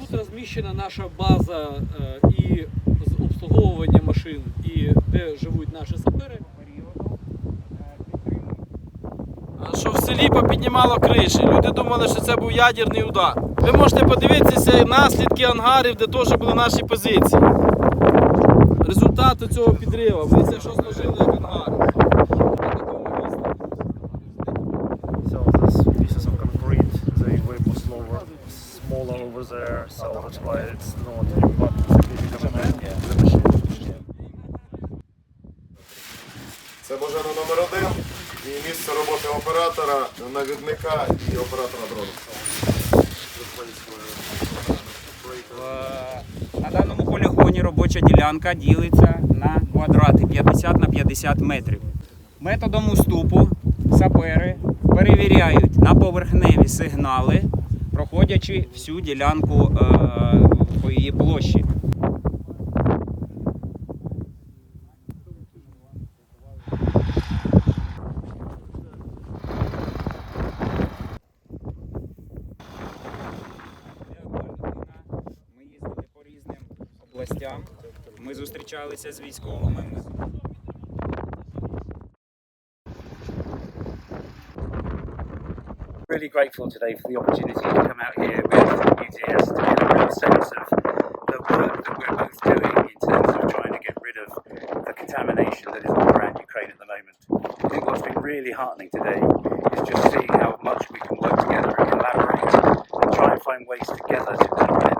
Тут розміщена наша база е, і з обслуговування машин, і де живуть наші сапери. Що в селі попіднімало криші. Люди думали, що це був ядерний удар. Ви можете подивитися наслідки ангарів, де теж були наші позиції. Результати цього підриву. Дивіться, що зложили як ангари. Over there, so that's why it's not. Це бажано номер один і місце роботи оператора, навідника і оператора дрону. Е, На даному полігоні робоча ділянка ділиться на квадрати 50 на 50 метрів. Методом уступу сапери перевіряють на поверхневі сигнали, проходячи всю ділянку е, по її площі. Ми їздили по різним областям. Ми зустрічалися з військовими. really grateful today for the opportunity to come out here with UTS to get a real sense of the work that we're both doing in terms of trying to get rid of the contamination that is all around Ukraine at the moment. I think what's been really heartening today is just seeing how much we can work together and collaborate and try and find ways together to